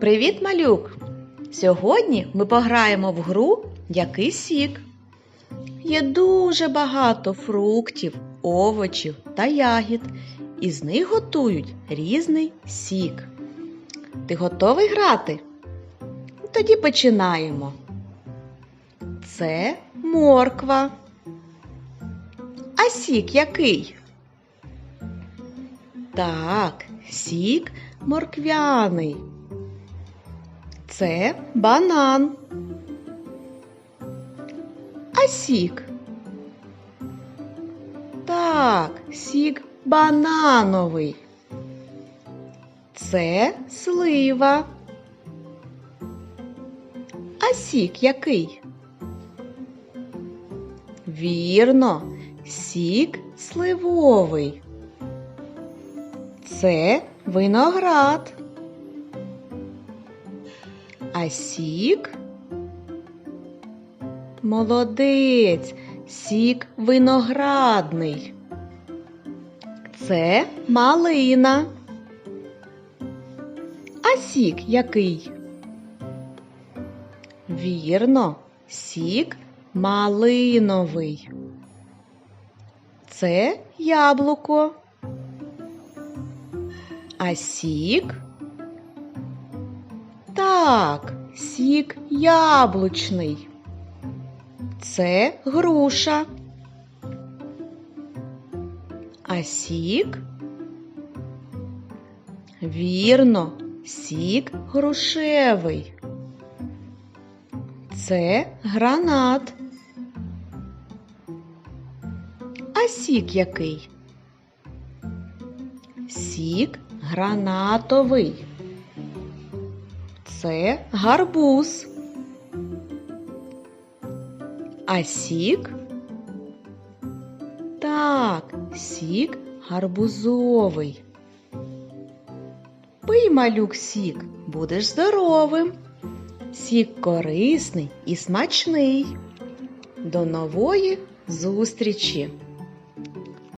Привіт, малюк! Сьогодні ми пограємо в гру Який сік. Є дуже багато фруктів, овочів та ягід, і з них готують різний сік. Ти готовий грати? Тоді починаємо. Це морква. А сік який? Так, сік морквяний. Це банан. А сік? Так, сік банановий. Це слива. А сік який? Вірно, сік сливовий. Це виноград. А сік? Молодець, сік виноградний. Це малина. А сік який? Вірно, сік малиновий. Це яблуко. А сік? Так, сік яблучний. Це груша. А сік? Вірно, сік грушевий. Це гранат. А сік який? Сік гранатовий. Це гарбуз. А сік? Так, сік гарбузовий. Пий, малюк, сік, будеш здоровим. Сік корисний і смачний. До нової зустрічі!